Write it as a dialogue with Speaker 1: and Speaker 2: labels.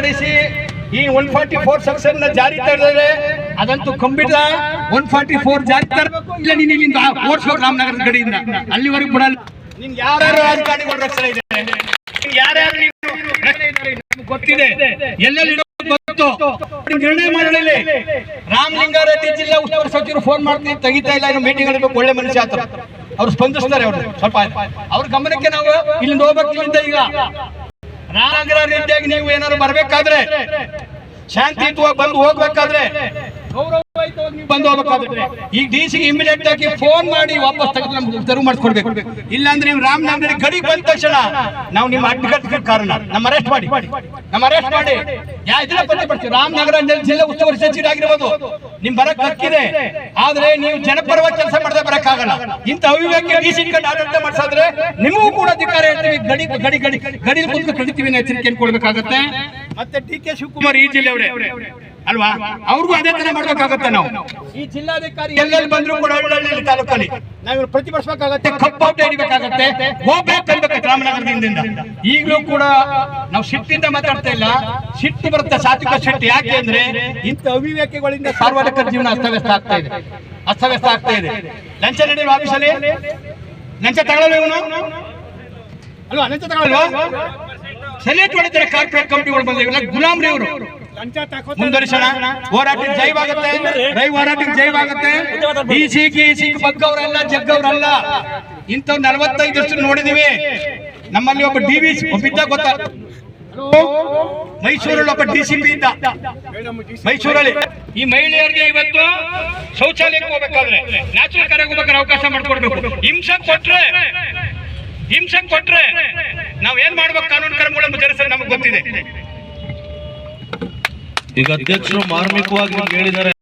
Speaker 1: ನಡೆಸಿ ಈ one forty four section ಜಾರಿ ತರಿದ್ರೆ ಅದಂತೂ ಕಂಬಿಡ ಒನ್ ಫಾರ್ಟಿ ಫೋರ್ ಜಾರಿ ತರಬೇಕು. ಇಲ್ಲ, ನೀನು ಇಲ್ಲಿಂದ ಓಡಿಸೋ ರಾಮನಗರದ ಕಡೆಯಿಂದ ಅಲ್ಲಿವರೆಗೂ ಬಿಡಲ್ಲ. ನಿನ್ ಯಾರ್ಯಾರು ರಾಜಕಾರಣಿಗಳು ರಕ್ಷಣೆ ಇದೆ? ಯಾರ್ಯಾರು ಗೊತ್ತಿದೆ. ಎಲ್ಲೆಲ್ಲಿ ಗೊತ್ತು. ನಿರ್ಣಯ ಮಾಡಲಿಲ್ಲ. ರಾಮಲಿಂಗಾರೆಡ್ಡಿ ಜಿಲ್ಲಾ ಉಸ್ತುವಾರಿ ಸಚಿವರು ಫೋನ್ ಮಾಡ್ತೀನಿ. ತೆಗಿತಾ ಇಲ್ಲ, ಇನ್ನು ಮೀಟಿಂಗ್ ಇರಬೇಕು ಒಳ್ಳೆ ಮನುಷ್ಯ ಆತರ ಅವ್ರು ಸ್ಪಂದಿಸ್ತಾರೆ ಅವರು. ಸ್ವಲ್ಪ ಅವ್ರ ಗಮನಕ್ಕೆ ನಾವು ಇಲ್ಲಿಂದ ಹೋಗ್ಬೇಕು, ಇಲ್ಲಿಂದ ಈಗ. ರಾಮನಗರ ರೀತಿಯಾಗಿ ನೀವು ಏನಾದ್ರು ಬರ್ಬೇಕಾದ್ರೆ ಶಾಂತಿಯುತವಾಗಿ ಬಂದು ಹೋಗ್ಬೇಕಾದ್ರೆ. ಬಂದು ಹೋಗ್ಬೇಕಾದ್ರೆ ಈಗ ಡಿ ಸಿ ಇಮಿಡಿಯೇಟ್ ಆಗಿ ಫೋನ್ ಮಾಡಿ ವಾಪಸ್ ತೆಗೆದು ನಮ್ಗೆ ತೆರವು ಮಾಡಿಸ್ಕೊಡ್ಬೇಕು. ಇಲ್ಲಾಂದ್ರೆ ನೀವು ರಾಮನಗರ ಗಡಿ ಬಂದ ತಕ್ಷಣ ನಾವು ನಿಮ್ಮ ಅಡ್ಡಗಟ್ಟಿಗೆ ಕಾರಣ. ನಮ್ಮ ಅರೆಸ್ಟ್ ಮಾಡಿ. ನಮ್ಮ ಅರೆಸ್ಟ್ ಮಾಡಿ. ಯಾ ಇದನ್ನ ಬರ್ತೀವಿ ರಾಮನಗರ ಜಿಲ್ಲೆ ಉಸ್ತುವಾರಿ ಸಚಿವ ಆಗಿರ್ಬೋದು. ನಿಮ್ ಬರಕ್ ಹಕ್ಕಿದೆ ಆದ್ರೆ ನೀವು ಜನಪರವಾಗಿ ಕೆಲಸ ಮಾಡದೆ ಬರಕ್ಕಾಗಲ್ಲ. ಇಂತ ಅವಿವೇಕ ಡಿ ಸಿ ಕಂಡು ಆಡಳಿತ ಮಾಡಿಸಿದ್ರೆ ನಿಮಗೂ ಕೂಡ ಅಧಿಕಾರ ಹೇಳ್ತೀವಿ. ಗಡಿ ಗಡಿ ಗಡಿ ಗಡಿ ಬಂದು ಕಡಿತೀವಿ ಎಚ್ಚರಿಕೆ ಕೊಡ್ಬೇಕಾಗತ್ತೆ. ಮತ್ತೆ ಡಿ ಕೆ ಶಿವಕುಮಾರ್ ಈ ಜಿಲ್ಲೆಯವರೇ. ಅಲ್ವಾ? ಅವ್ರಿಗೂ ಅದೇ ತರ ಮಾಡ್ಬೇಕಾಗತ್ತೆ ನಾವು. ಈ ಜಿಲ್ಲಾಧಿಕಾರಿ ಎಲ್ಲೆಲ್ಲಿ ಬಂದ್ರು ಕೂಡ ಹಳ್ಳಿ ತಾಲೂಕಲ್ಲಿ. ನಾವು ಪ್ರತಿಭಟಿಸಬೇಕಾಗತ್ತೆ ಕಪ್ಪೌಟ್ ಹಿಡಿಬೇಕಾಗತ್ತೆ. ಹೋಗ್ಬೇಕು ರಾಮನಗರದಿಂದ ಈಗಲೂ ಕೂಡ ನಾವು ಸಿಟ್ಟಿಂದ ಮಾತಾಡ್ತಾ ಇಲ್ಲ. ಸಿಟ್ಟು ಬರುತ್ತೆ ಸಾತ್ವಿಕ ಸಿಟ್ಟು. ಯಾಕೆ ಅಂದ್ರೆ ಇಂಥ ಅವಿವೇಕಗಳಿಂದ ಸಾರ್ವಜನಿಕರ ಜೀವನ ಅಸ್ತವ್ಯಸ್ತ ಆಗ್ತಾ ಇದೆ. ಅಸ್ತವ್ಯಸ್ತ ಆಗ್ತಾ ಇದೆ. ಲಂಚ ನಡೆಯುವ ಆಫೀಸಲ್ಲಿ ಲಂಚ ತಗೊಳ್ಳಲ್ಲ ಇವನು? ಅಲ್ವಾ? ಲಂಚ ತಗೊಳ್ಳಲ್ವಾ ಸೆಲೆಕ್ಟ್ ಮಾಡಿದ್ದಾರೆ ಕಾರ್ಪೊರೇಟ್ ಕಂಪ್ನಿಗಳು ಬಂದಿವೆಲ್ಲ ಗುಲಾಮ್ರಿ ಇವರು ಮುಂದುವರಿಸೋಣ. ಹೋರಾಟಕ್ಕೆ ಜೈವಾಗುತ್ತೆ ರೈ ಹೋರಾಟಕ್ಕೆ ಜೈವಾಗುತ್ತೆ ಈ ಸಿಗಿ ಸಿಕ್ ಬಗ್ಗವರಲ್ಲ ಜಗ್ಗವರಲ್ಲ ಇಂಥ ನಲವತ್ತೈದು ವರ್ಷ ನೋಡಿದೀವಿ. ನಮ್ಮಲ್ಲಿ ಒಬ್ಬ ಡಿ ವಿ ಒಬ್ಬಿದ್ದ ಗೊತ್ತಾ? ಮೈಸೂರಲ್ಲಿ ಒಬ್ಬ ಡಿ ಸಿ ಪಿ ಇದ್ದ. ಮೈಸೂರಲ್ಲಿ. ಈ ಮಹಿಳೆಯರಿಗೆ ಇವತ್ತು ಶೌಚಾಲಯಕ್ಕೆ ಹೋಗ್ಬೇಕಾದ್ರೆ ನ್ಯಾಚುರಲ್ ಕರೆಗೆ ಹೋಗ್ಬೇಕಾದ್ರೆ ಅವಕಾಶ ಮಾಡ್ಕೊಡ್ಬೇಕು. ಹಿಂಸೆ ಕೊಟ್ರೆ ಹಿಂಸೆ ಕೊಟ್ರೆ ನಾವ್ ಏನ್ ಮಾಡ್ಬೇಕು? ಕಾನೂನು ಕ್ರಮಗಳ ಮುಜರಿಸಲು ನಮ್ಗೆ ಗೊತ್ತಿದೆ.
Speaker 2: ಈಗ ಅಧ್ಯಕ್ಷರು ಮಾರ್ಮಿಕವಾಗಿ ಹೇಳಿದ್ದಾರೆ.